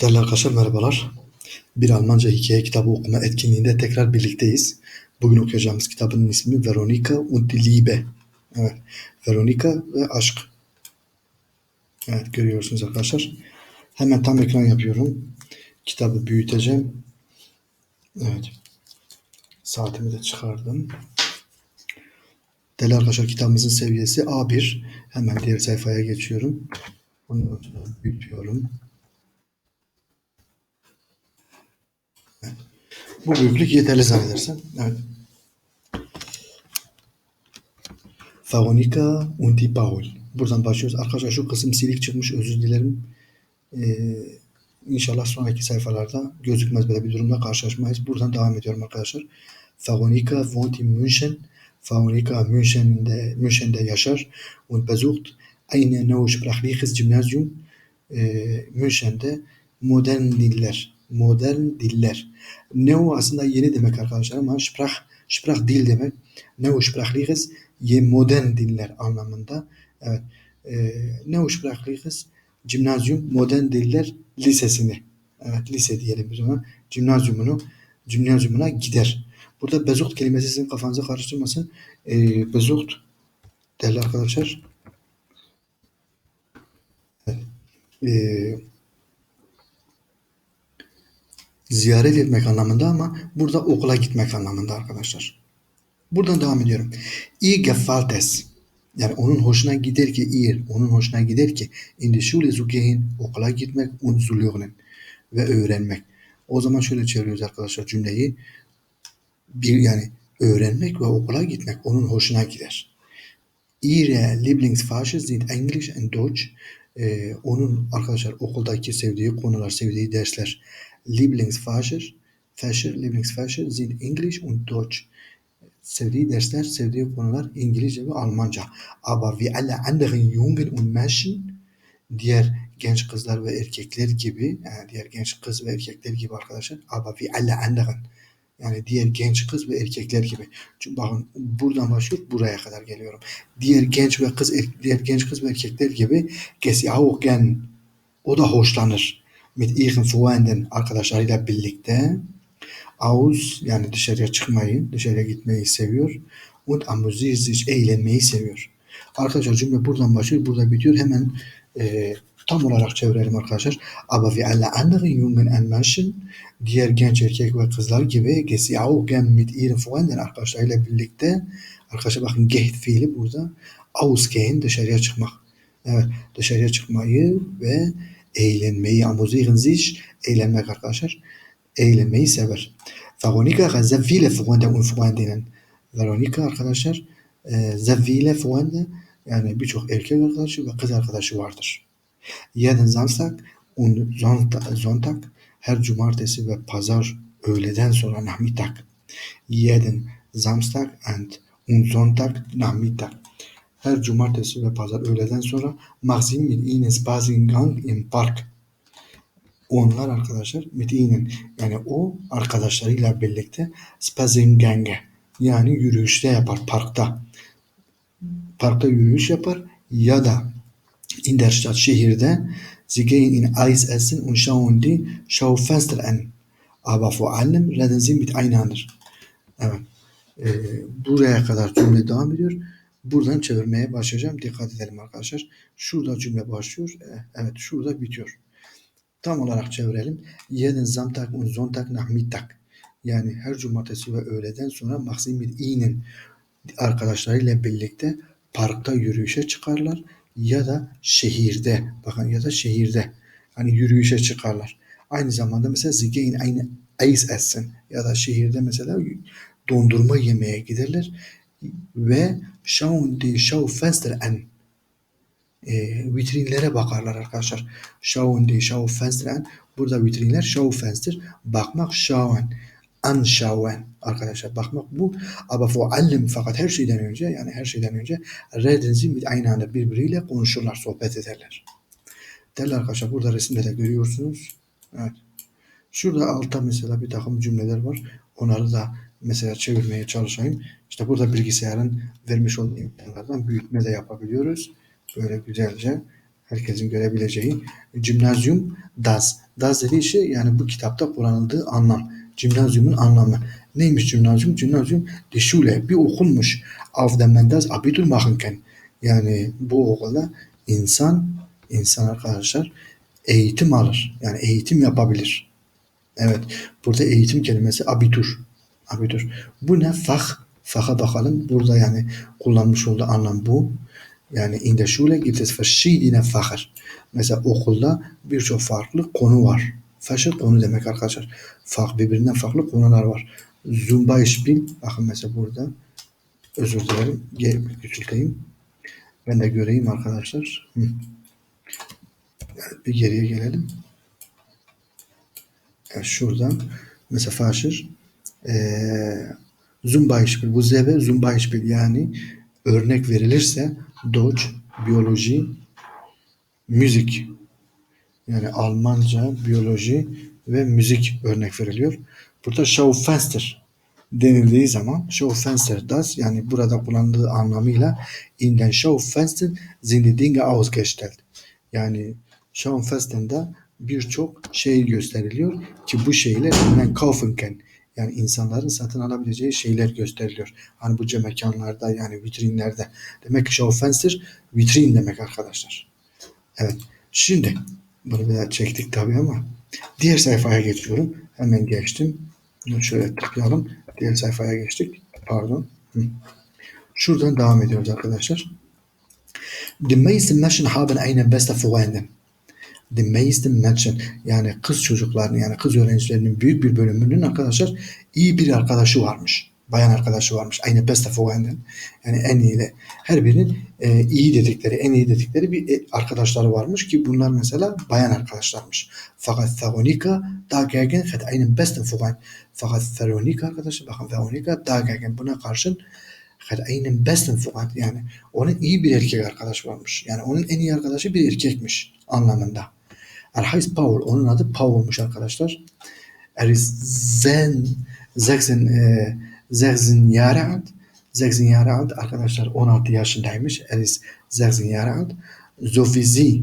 Değerli arkadaşlar merhabalar. Bir Almanca hikaye kitabı okuma etkinliğinde tekrar birlikteyiz. Bugün okuyacağımız kitabın ismi Veronika und Liebe. Evet, Veronika ve Aşk. Evet, görüyorsunuz arkadaşlar. Hemen tam ekran yapıyorum. Kitabı büyüteceğim. Evet. Saatimi de çıkardım. Değerli arkadaşlar kitabımızın seviyesi A1. Hemen diğer sayfaya geçiyorum. Bunu büyütüyorum. Bu büyüklük yeterli zannedersem. Evet. Veronika und die Paul. Buradan başlıyoruz. Arkadaşlar şu kısım silik çıkmış. Özür dilerim. Ee, inşallah sonraki sayfalarda gözükmez böyle bir durumla karşılaşmayız. Buradan devam ediyorum arkadaşlar. Veronika wohnt in München. Veronika München'de, München'de yaşar und besucht ein neusprachliches Gymnasium. Ee, München'de modern diller modern diller. Neo aslında yeni demek arkadaşlar ama sprach, sprach dil demek. Neosprachliches ye modern diller anlamında. Evet. E, Neosprachliches Gymnasium modern diller lisesini. Evet lise diyelim biz ona. Gymnasiumunu gymnasiumuna gider. Burada bezucht kelimesi sizin kafanızı karıştırmasın. E, bezucht değerli arkadaşlar. Evet. E, ziyaret etmek anlamında ama burada okula gitmek anlamında arkadaşlar. Buradan devam ediyorum. İyi gefällt es. Yani onun hoşuna gider ki ihr, onun hoşuna gider ki in die Schule okula gitmek und zu ve öğrenmek. O zaman şöyle çeviriyoruz arkadaşlar cümleyi. Bir yani öğrenmek ve okula gitmek onun hoşuna gider. Ihre Lieblingsfächer sind Englisch und Deutsch. Ee, onun arkadaşlar okuldaki sevdiği konular, sevdiği dersler Lieblingsfächer, Fächer, Lieblingsfächer sind Englisch und Deutsch. Sevdiği dersler, sevdiği konular İngilizce ve Almanca. Aber wie alle anderen Jungen und Mädchen, diğer genç kızlar ve erkekler gibi, yani diğer genç kız ve erkekler gibi arkadaşlar. Aber wie alle anderen, yani diğer genç kız ve erkekler gibi. Çünkü bakın buradan başlıyor buraya kadar geliyorum. Diğer genç ve kız diğer genç kız ve erkekler gibi gesi auch gern o da hoşlanır mit ihren Freunden arkadaşlarıyla birlikte aus yani dışarıya çıkmayı, dışarıya gitmeyi seviyor. Und amüsiert sich eğlenmeyi seviyor. Arkadaşlar cümle buradan başlıyor, burada bitiyor. Hemen e, tam olarak çevirelim arkadaşlar. Aber wie alle anderen Jungen Menschen, diğer genç erkek ve kızlar gibi gesi auch gern mit ihren Freunden arkadaşlarıyla birlikte arkadaşlar bakın geht fiili burada ausgehen dışarıya çıkmak. Evet dışarıya çıkmayı ve eğlenmeyi, amüsieren sich, eğlenmek arkadaşlar. Eğlenmeyi sever. Veronika hat sehr viele Freunde und Freundinnen. Veronika arkadaşlar e, sehr viele Freunde yani birçok erkek arkadaşı ve kız arkadaşı vardır. Jeden Samstag und Sonntag her cumartesi ve pazar öğleden sonra Nachmittag. Jeden Samstag and und Sonntag Nachmittag her cumartesi ve pazar öğleden sonra Maxim mit ihnen Spaziengang im Park. Onlar arkadaşlar mit ihnen yani o arkadaşlarıyla birlikte Spazingang'e yani yürüyüşte yapar parkta. Parkta yürüyüş yapar ya da in der şehirde Sie in Eis essen und schauen die Schaufenster an. Aber vor allem reden sie miteinander. Evet. Ee, buraya kadar cümle devam ediyor. Buradan çevirmeye başlayacağım. Dikkat edelim arkadaşlar. Şurada cümle başlıyor. Evet şurada bitiyor. Tam olarak çevirelim. Jeden Samstag und Sonntag nach Mittag. Yani her cumartesi ve öğleden sonra Maxim mit ihnen arkadaşlarıyla birlikte parkta yürüyüşe çıkarlar ya da şehirde bakın ya da şehirde hani yürüyüşe çıkarlar. Aynı zamanda mesela gehen eine Eis essen ya da şehirde mesela dondurma yemeye giderler ve schauen die Schaufenster an. E, vitrinlere bakarlar arkadaşlar. Schauen die Schaufenster an. Burada vitrinler Schaufenster. Bakmak schauen. Anschauen arkadaşlar. Bakmak bu. Vor allem fakat her şeyden önce yani her şeyden önce sie mit einander birbiriyle konuşurlar, sohbet ederler. Değerli arkadaşlar burada resimde de görüyorsunuz. Evet. Şurada altta mesela bir takım cümleler var. Onları da mesela çevirmeye çalışayım. İşte burada bilgisayarın vermiş olduğu imkanlardan büyütme de yapabiliyoruz. Böyle güzelce Herkesin görebileceği. Gimnazyum das. Das dediği şey yani bu kitapta kullanıldığı anlam. Gimnazyumun anlamı. Neymiş? Gimnazyum die Schule. Bir okulmuş. Auf dem man das kann. Yani bu okulda insan, insan arkadaşlar eğitim alır. Yani eğitim yapabilir. Evet. Burada eğitim kelimesi abitur. Abitur. Bu ne? Fah. Fah'a bakalım. Burada yani kullanmış olduğu anlam bu. Yani in der Schule gibt es verschiedene Fächer. Mesela okulda birçok farklı konu var. Fächer konu demek arkadaşlar. Fah birbirinden farklı konular var. Zum Beispiel bakın mesela burada özür dilerim. Gel küçülteyim. Ben de göreyim arkadaşlar. Hı. Bir geriye gelelim. Yani şuradan mesela eee Zum Beispiel bu zeve zum Beispiel yani örnek verilirse Deutsch, biyoloji, müzik yani Almanca, biyoloji ve müzik örnek veriliyor. Burada Schaufenster denildiği zaman Schaufenster das yani burada kullandığı anlamıyla in den Schaufenster sind die Dinge ausgestellt. Yani Schaufenster'da birçok şey gösteriliyor ki bu şeyler hemen kaufen. Yani insanların satın alabileceği şeyler gösteriliyor. Hani bu mekanlarda yani vitrinlerde. Demek ki Schaufenster vitrin demek arkadaşlar. Evet. Şimdi bunu biraz çektik tabii ama diğer sayfaya geçiyorum. Hemen geçtim. Bunu şöyle tıklayalım. Diğer sayfaya geçtik. Pardon. Şuradan devam ediyoruz arkadaşlar. Die meisten Menschen haben eine beste Freundin. The meisten Menschen yani kız çocuklarının yani kız öğrencilerinin büyük bir bölümünün arkadaşlar iyi bir arkadaşı varmış. Bayan arkadaşı varmış. Aynı beste Freundin. Yani en iyi her birinin e, iyi dedikleri, en iyi dedikleri bir e, arkadaşları varmış ki bunlar mesela bayan arkadaşlarmış. Fakat Veronica dagegen hat einen besten Freund. Fakat Veronica arkadaşlar bakın Veronica dagegen buna karşın hat einen besten Freund yani onun iyi bir erkek arkadaş varmış. Yani onun en iyi arkadaşı bir erkekmiş anlamında. Er heißt Paul. Onun adı Paul'muş arkadaşlar. Er ist zen, seksen, e, alt. Seksen Jahre alt arkadaşlar 16 yaşındaymış. Er ist seksen Jahre alt. Sofizi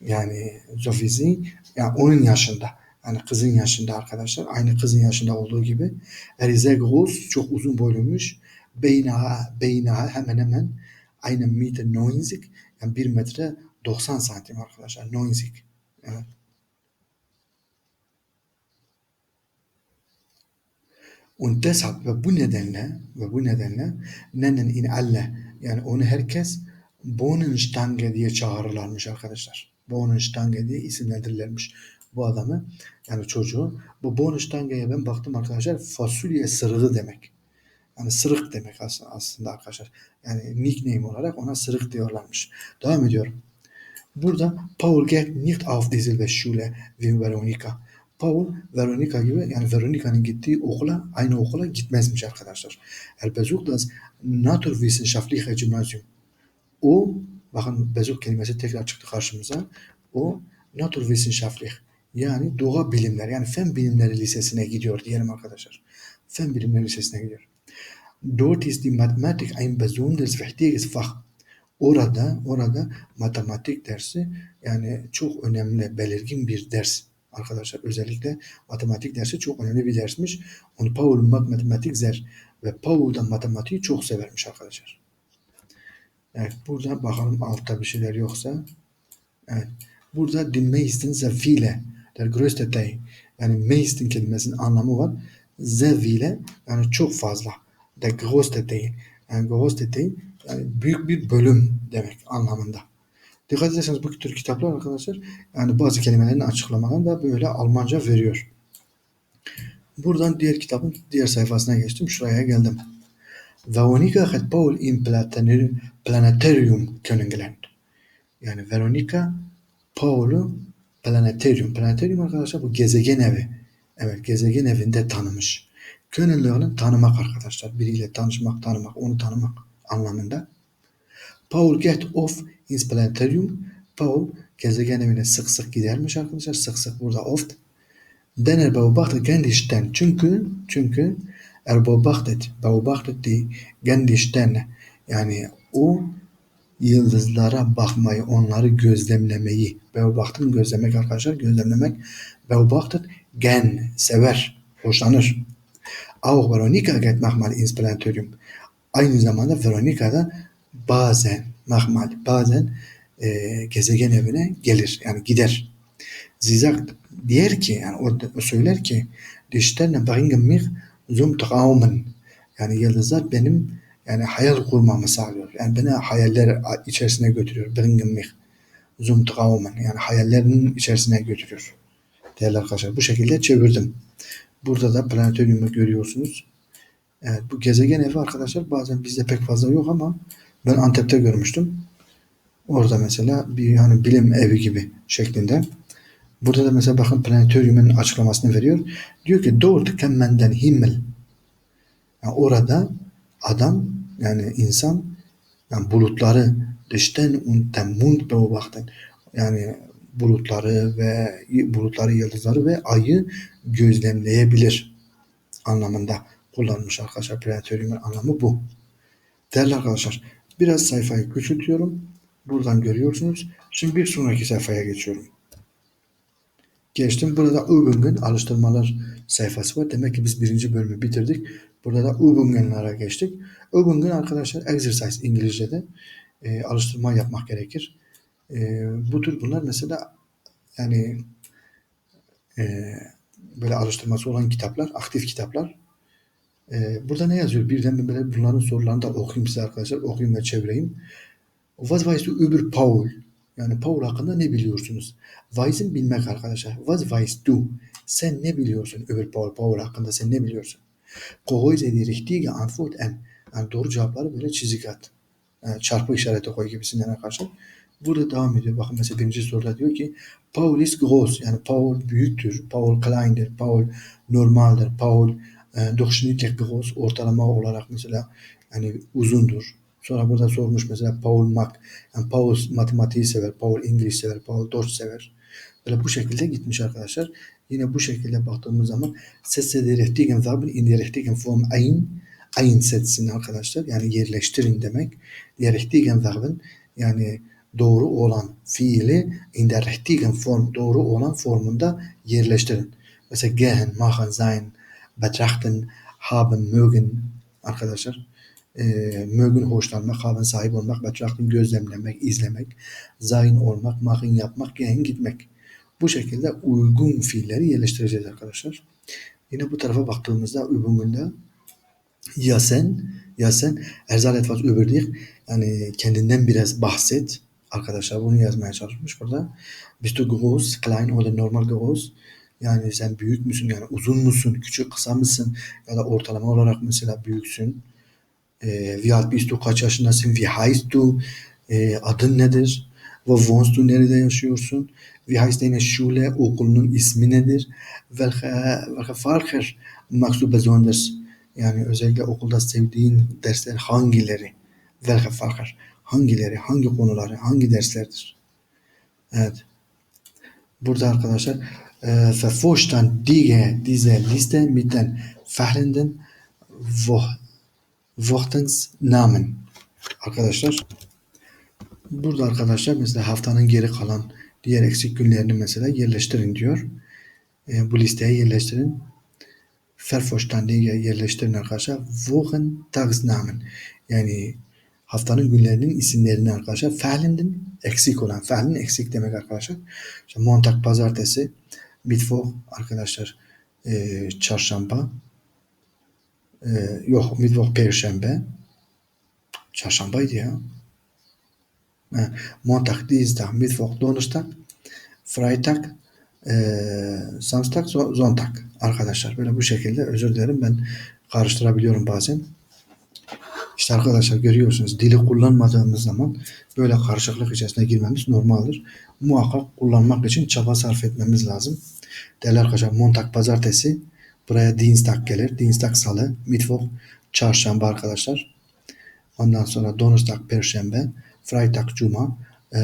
yani Sofizi yani onun yaşında. Yani kızın yaşında arkadaşlar. Aynı kızın yaşında olduğu gibi. Er sehr groß. Çok uzun boyluymuş. Beynaha, beynaha hemen hemen aynı metre 90 yani 1 metre 90 santim arkadaşlar. 90. Evet. Und deshalb ve bu nedenle ve bu nedenle nennen in alle yani onu herkes Bohnenstange diye çağırırlarmış arkadaşlar. Bohnenstange diye isimlendirirlermiş bu adamı yani çocuğu. Bu Bohnenstange'ye ben baktım arkadaşlar fasulye sırığı demek. Yani sırık demek aslında arkadaşlar. Yani nickname olarak ona sırık diyorlarmış. Devam ediyorum. Burada Paul geht nicht auf dieselbe Schule wie Veronica. Paul Veronica gibi yani Veronica'nın gittiği okula aynı okula gitmezmiş arkadaşlar. Er besucht das Naturwissenschaftliche Gymnasium. O bakın besuch kelimesi tekrar çıktı karşımıza. O Naturwissenschaftlich yani doğa bilimler yani fen bilimleri lisesine gidiyor diyelim arkadaşlar. Fen bilimleri lisesine gidiyor. Dort ist die Mathematik ein besonders wichtiges Fach. Orada orada matematik dersi yani çok önemli, belirgin bir ders arkadaşlar. Özellikle matematik dersi çok önemli bir dersmiş. Onu Paul matematik zer ve Paul da matematiği çok severmiş arkadaşlar. Evet burada bakalım altta bir şeyler yoksa. Evet. Burada die meisten sehr viele der größte Teil yani meisten kelimesinin anlamı var. Sehr viele yani çok fazla. Der größte Teil yani größte Teil yani büyük bir bölüm demek anlamında. Dikkat ederseniz bu tür kitaplar arkadaşlar yani bazı kelimelerin açıklamalarını da böyle Almanca veriyor. Buradan diğer kitabın diğer sayfasına geçtim. Şuraya geldim. Veronica hat Paul im Planetarium kennengelernt. Yani Veronica Paul'u Planetarium. Planetarium arkadaşlar bu gezegen evi. Evet gezegen evinde tanımış. Kennenlernen tanımak arkadaşlar. Biriyle tanışmak, tanımak, onu tanımak anlamında. Paul get off ins planetarium. Paul gezegen evine sık sık gidermiş arkadaşlar. Sık sık burada oft. Den er beobachtet Gendisten. Çünkü çünkü er beobachtet beobachtet die Gendisten. Yani o yıldızlara bakmayı, onları gözlemlemeyi. Beobachtın gözlemek arkadaşlar, gözlemlemek. Beobachtın gen, sever, hoşlanır. Auch Veronica geht manchmal ins planetarium. Aynı zamanda Veronica da bazen, manchmal, bazen e, gezegen evine gelir. Yani gider. Sagt, diyor ki, yani o, söyler ki, Sterne bringen mich zum Traumen. Yani yıldızlar benim yani hayal kurmamı sağlıyor. Yani beni hayaller içerisine götürüyor. Bringen mich zum Traumen. Yani hayallerin içerisine götürüyor. Değerli arkadaşlar bu şekilde çevirdim. Burada da planetoryumu görüyorsunuz. Evet bu gezegen evi arkadaşlar bazen bizde pek fazla yok ama ben Antep'te görmüştüm. Orada mesela bir hani bilim evi gibi şeklinde. Burada da mesela bakın planetoryumun açıklamasını veriyor. Diyor ki dort kemmenden himmel. Yani orada adam yani insan yani bulutları dıştan und den Mond beobachten. Yani bulutları ve bulutları, yıldızları ve ayı gözlemleyebilir anlamında kullanmış arkadaşlar. Planetoryumun anlamı bu. Değerli arkadaşlar biraz sayfayı küçültüyorum. Buradan görüyorsunuz. Şimdi bir sonraki sayfaya geçiyorum. Geçtim. Burada Übung'un alıştırmalar sayfası var. Demek ki biz birinci bölümü bitirdik. Burada da Übung'unlara geçtik. Übung'un arkadaşlar exercise İngilizce'de e, alıştırma yapmak gerekir. E, bu tür bunlar mesela yani e, böyle alıştırması olan kitaplar, aktif kitaplar. E, burada ne yazıyor? Birden böyle bunların sorularını da okuyayım size arkadaşlar. Okuyayım ve çevireyim. Was weißt du über Paul? Yani Paul hakkında ne biliyorsunuz? Weisen bilmek arkadaşlar. Was weißt du? Sen ne biliyorsun über Paul? Paul hakkında sen ne biliyorsun? Kohoyze die richtige Antwort en. Yani doğru cevapları böyle çizik at. Yani çarpı işareti koy gibisinden arkadaşlar. Burada devam ediyor. Bakın mesela birinci soruda diyor ki Paul is groß. Yani Paul büyüktür. Paul kleindir. Paul normaldir. Paul e, durchschnittlich groß. Ortalama olarak mesela yani uzundur. Sonra burada sormuş mesela Paul Mac. Yani Paul matematiği sever. Paul İngiliz sever. Paul Deutsch sever. Böyle bu şekilde gitmiş arkadaşlar. Yine bu şekilde baktığımız zaman Sätze die richtigen Verben in die richtigen Form ein einsetzen arkadaşlar. Yani yerleştirin demek. Die richtigen Verben yani doğru olan fiili in der richtigen Form doğru olan formunda yerleştirin. Mesela gehen, machen, sein, betrachten, haben, mögen arkadaşlar. E, mögen hoşlanmak, haben sahip olmak, betrachten gözlemlemek, izlemek, sein olmak, machen yapmak, gehen gitmek. Bu şekilde uygun fiilleri yerleştireceğiz arkadaşlar. Yine bu tarafa baktığımızda uygunluğunda ya sen, ya sen erzal etwas über dich yani kendinden biraz bahset. Arkadaşlar bunu yazmaya çalışmış burada. Bist du groß, klein oder normal groß? Yani sen büyük müsün? Yani uzun musun? Küçük, kısa mısın? Ya da ortalama olarak mesela büyüksün. E, wie alt bist du? Kaç yaşındasın? Wie heißt du? Adın nedir? Wo wohnst du? Nerede yaşıyorsun? Wie heißt deine Schule? Okulunun ismi nedir? Welche, welche Fächer magst du besonders? Yani özellikle okulda sevdiğin dersler hangileri? Welche Fächer? Hangileri? Hangi konuları? Hangi derslerdir? Evet. Burada arkadaşlar e, vervorstand die diese Liste mit den fehlenden Wochensnamen. Arkadaşlar burada arkadaşlar mesela haftanın geri kalan diğer eksik günlerini mesela yerleştirin diyor. E, bu listeye yerleştirin. Vervollständige yerleştirin arkadaşlar. Wochentagsnamen. Yani haftanın günlerinin isimlerini arkadaşlar. Fe'linden eksik olan. Fe'lin eksik demek arkadaşlar. İşte Montag pazartesi. Mittwoch arkadaşlar e, çarşamba. E, yok Mittwoch perşembe. Çarşambaydı ya. E, Montag, Dienstag, Mittwoch, Donnerstag, Freitag, e, Samstag, Sonntag arkadaşlar. Böyle bu şekilde özür dilerim ben karıştırabiliyorum bazen. İşte arkadaşlar görüyorsunuz dili kullanmadığımız zaman böyle karışıklık içerisine girmemiz normaldir. Muhakkak kullanmak için çaba sarf etmemiz lazım. Değerli arkadaşlar Montag pazartesi buraya Dienstag gelir. Dienstag salı, Mittwoch çarşamba arkadaşlar. Ondan sonra Donnerstag perşembe, Freitag cuma, e,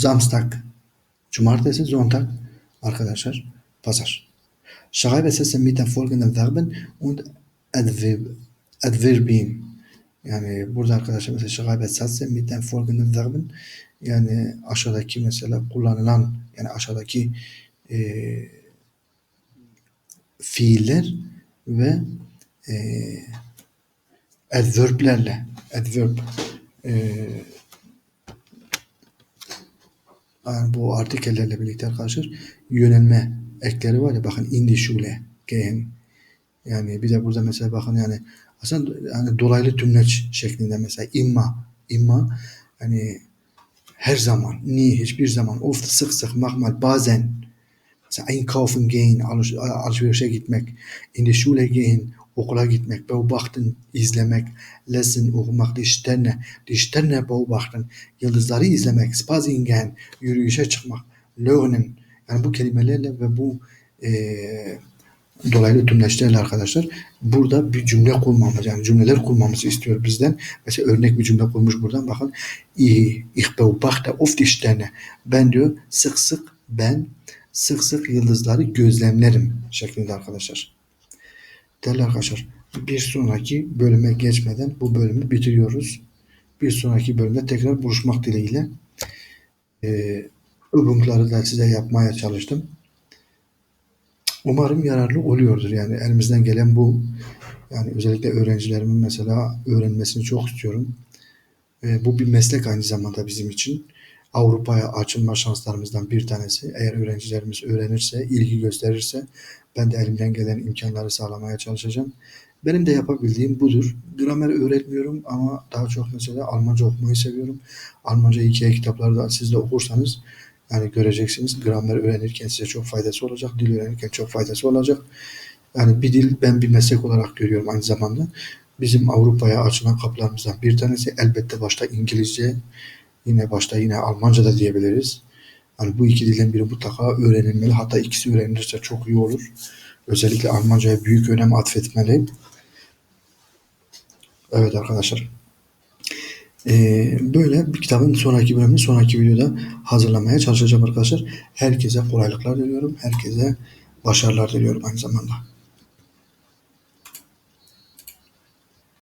Samstag cumartesi, Sonntag arkadaşlar pazar. Schreibe Sätze mit den folgenden Verben und Adverb, Adverbien. Yani burada arkadaşlar mesela şagabet satse mitten folgenden verben yani aşağıdaki mesela kullanılan yani aşağıdaki eee fiiller ve eee adverb'lerle adverb eee yani bu artikellerle birlikte arkadaşlar yönelme ekleri var ya bakın in die Schule gehen yani bir de burada mesela bakın yani aslında yani dolaylı tümleç şeklinde mesela imma imma hani her zaman nie hiçbir zaman oft sık sık manchmal bazen mesela einkaufen gehen alış, alışverişe gitmek in die Schule gehen okula gitmek beobachten izlemek lesen okumak die Sterne die Sterne yıldızları izlemek spazieren gehen yürüyüşe çıkmak lernen yani bu kelimelerle ve bu eee dolaylı tümleçlerle arkadaşlar burada bir cümle kurmamız yani cümleler kurmamızı istiyor bizden. Mesela örnek bir cümle kurmuş buradan bakın. İch beobachte oft die Sterne. Ben diyor sık sık ben sık sık yıldızları gözlemlerim şeklinde arkadaşlar. Değerli arkadaşlar bir sonraki bölüme geçmeden bu bölümü bitiriyoruz. Bir sonraki bölümde tekrar buluşmak dileğiyle. Ee, Übungları da size yapmaya çalıştım. Umarım yararlı oluyordur. Yani elimizden gelen bu. Yani özellikle öğrencilerimin mesela öğrenmesini çok istiyorum. E, bu bir meslek aynı zamanda bizim için. Avrupa'ya açılma şanslarımızdan bir tanesi. Eğer öğrencilerimiz öğrenirse, ilgi gösterirse ben de elimden gelen imkanları sağlamaya çalışacağım. Benim de yapabildiğim budur. Gramer öğretmiyorum ama daha çok mesela Almanca okumayı seviyorum. Almanca hikaye kitapları da siz de okursanız yani göreceksiniz gramer öğrenirken size çok faydası olacak. Dil öğrenirken çok faydası olacak. Yani bir dil ben bir meslek olarak görüyorum aynı zamanda. Bizim Avrupa'ya açılan kapılarımızdan bir tanesi elbette başta İngilizce, yine başta yine Almanca da diyebiliriz. Yani bu iki dilden biri mutlaka öğrenilmeli. Hatta ikisi öğrenilirse çok iyi olur. Özellikle Almanca'ya büyük önem atfetmeli. Evet arkadaşlar. Ee, böyle bir kitabın sonraki bölümünü sonraki videoda hazırlamaya çalışacağım arkadaşlar. Herkese kolaylıklar diliyorum. Herkese başarılar diliyorum aynı zamanda.